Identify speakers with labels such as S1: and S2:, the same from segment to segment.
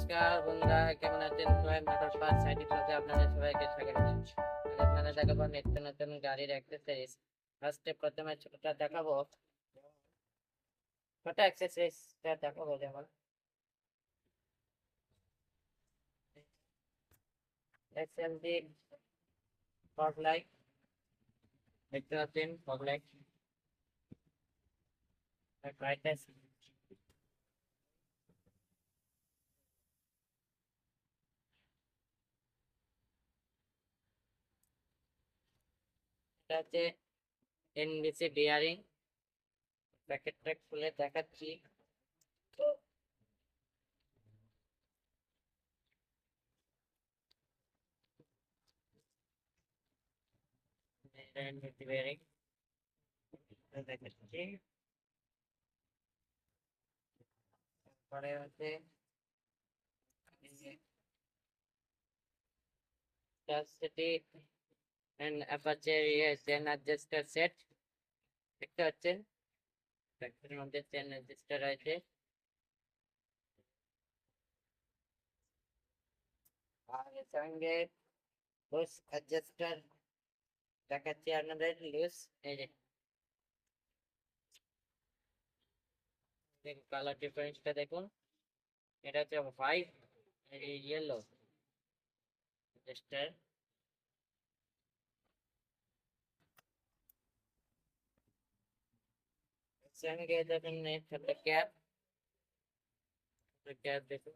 S1: নমস্কার বন্ধুরা, কেমন আছেন সবাই? মোটর পার্ট সাইটের সাথে আপনাদের সবাইকে স্বাগত জানাচ্ছি। আজ আপনাদের দেখাবো নিত্য নতুন গাড়ির অ্যাক্সেসরিজ ফার্স্টে প্রথমে ছোটটা দেখাবো। ছোট অ্যাক্সেসরিজটা দেখাবো যেমন। এক্সএলডি ফগ লাইট দেখতে পাচ্ছেন ফগ লাইট ব্রাইটনেস হচ্ছে এনবিসি বিয়ারিং প্যাকেটটা খুলে দেখাচ্ছি এনবিসি বিয়ারিং দেখাচ্ছি তারপরে হচ্ছে City and aperture yes chain adjuster set. দেখতে পাচ্ছেন ব্যাকের মধ্যে চেন অ্যাডজাস্টার আছে আর এর সঙ্গে লুজ অ্যাডজাস্টার দেখাচ্ছি আপনাদের লুজ এই যে দেখুন কালার ডিফারেন্সটা দেখুন। এটা হচ্ছে হোয়াইট এই yellow adjuster send get up in it the cap the cap देखो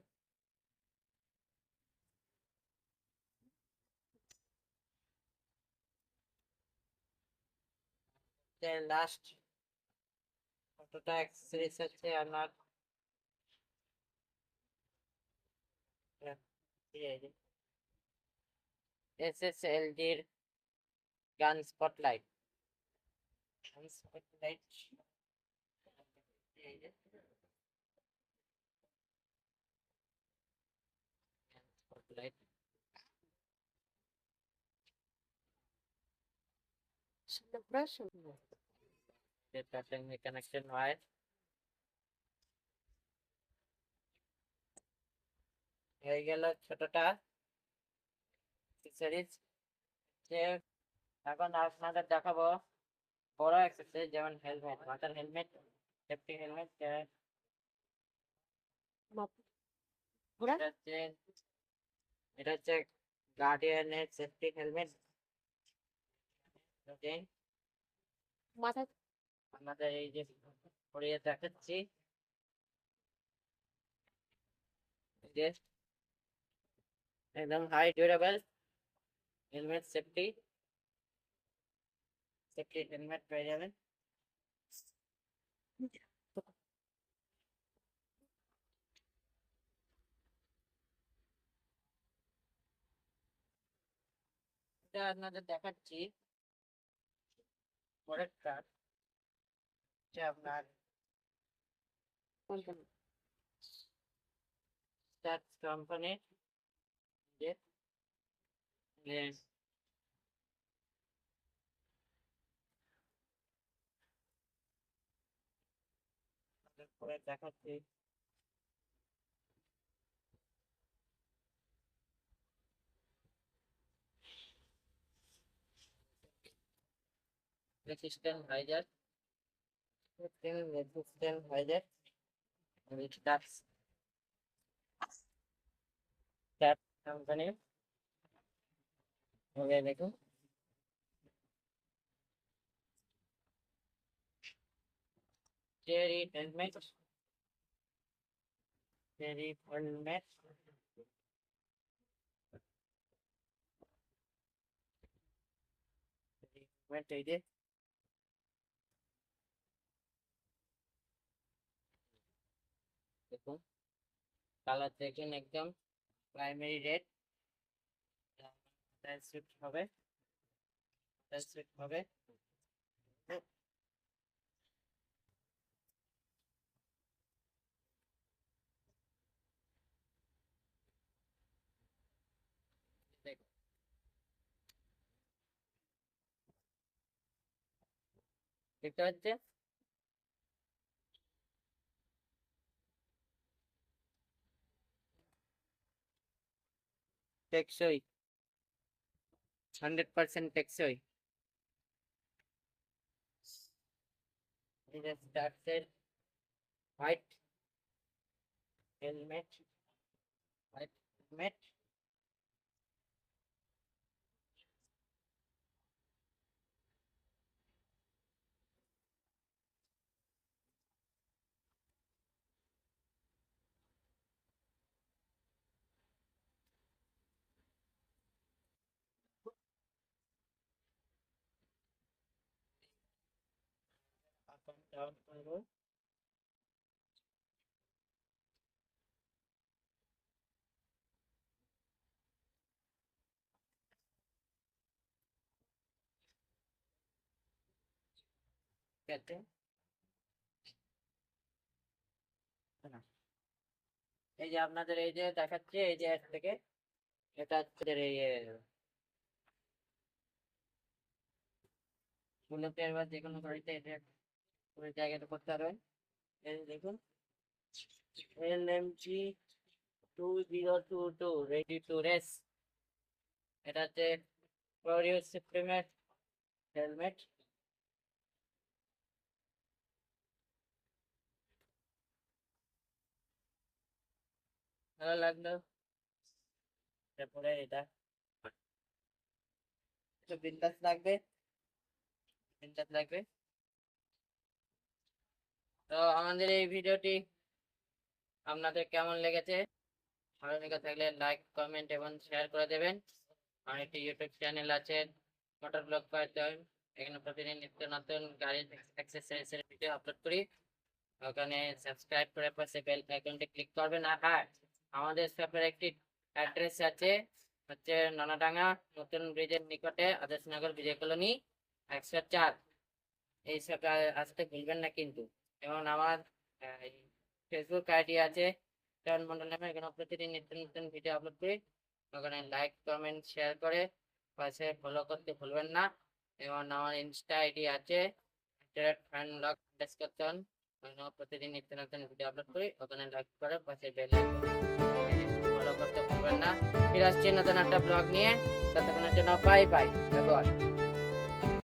S1: then last auto tax series अच्छे are not yeah yeah SSLD gun spotlight gun spotlight
S2: Celebration.
S1: Data semi connection wire. হয়ে গেল ছোটটা accessories এখন আপনাদের দেখাবো বড় accessories যেমন হেলমেট মাথার helmet সেফটি হেলমেট
S2: Bura?
S1: এটা হচ্ছে এটা হচ্ছে গার্ডিয়ানের সেফটি হেলমেট ওকে
S2: মাথা
S1: আমাদের এই যে পরিয়ে দেখাচ্ছি এই যে একদম high durable helmet safety safety helmet পেয়ে যাবেন এটা আপনাদের দেখাচ্ছি পরেরটা হচ্ছে আপনার
S2: কোনটা?
S1: স্টার্ট কোম্পানির করে দেখাচ্ছে। রেজিস্ট্যান্ট হাইজার resistant higher company okay Cherry helmet Cherry helmet helmet এই যে দেখুন কালার দেখুন একদম প্রাইমারি রেড সুইট হবে সুইট হবে দেখুন দেখতে পাচ্ছে টেকসই হান্ড্রেড পার্সেন্ট টেকসই এটা স্টার্টসের white helmet white helmet and down করব ঠিক এই যে আপনাদের এই যে দেখাচ্ছে, এই যে থেকে, এটা হচ্ছে এই বুলেটের বা যে কোনো গাড়িতে এটা ওই জায়গাটা করতে পারবেন এই দেখুন। L M two zero two two ready to race এটা হচ্ছে প্রডিউস সুপ্রিমেট হেলমেট ভালো লাগল। তারপরে এটা। একটু বিন্দাস লাগবে। বিন্দাস লাগবে। তো আমাদের এই ভিডিওটি আপনাদের কেমন লেগেছে? ভালো লেগে থাকলে লাইক কমেন্ট এবং শেয়ার করে দেবেন। আমার একটি ইউটিউব চ্যানেল আছে মোটর ব্লগ পাইতেন এখানে প্রতিদিন নিত্য নতুন গাড়ির এক্সারসাইজের ভিডিও আপলোড করি। ওখানে সাবস্ক্রাইব করে পাশে বেল আইকনটি ক্লিক করবেন। আর হ্যাঁ আমাদের শপের একটি অ্যাড্রেস আছে, হচ্ছে ননাডাঙ্গা, নতুন ব্রিজের নিকটে আদর্শনগর বিজয় কলোনি, একশো চার। এই শপে আসতে ভুলবেন না কিন্তু। এবং আমার ফেসবুক আইডি আছে চয়ন মন্ডল নামে, এখানে প্রতিদিন নিত্য নতুন ভিডিও আপলোড করি। ওখানে লাইক কমেন্ট শেয়ার করে। পাশে ফলো করতে ভুলবেন না। এবং আমার ইনস্টা আইডি আছে প্রতিদিন নিত্য নতুন ভিডিও আপলোড করি। ওখানে লাইক করে পাশে বেল ফলো করতে ভুলবেন না। ফিরে আসছি নতুন একটা ব্লগ নিয়ে। ততক্ষণের জন্য বাই বাই ব্যবহার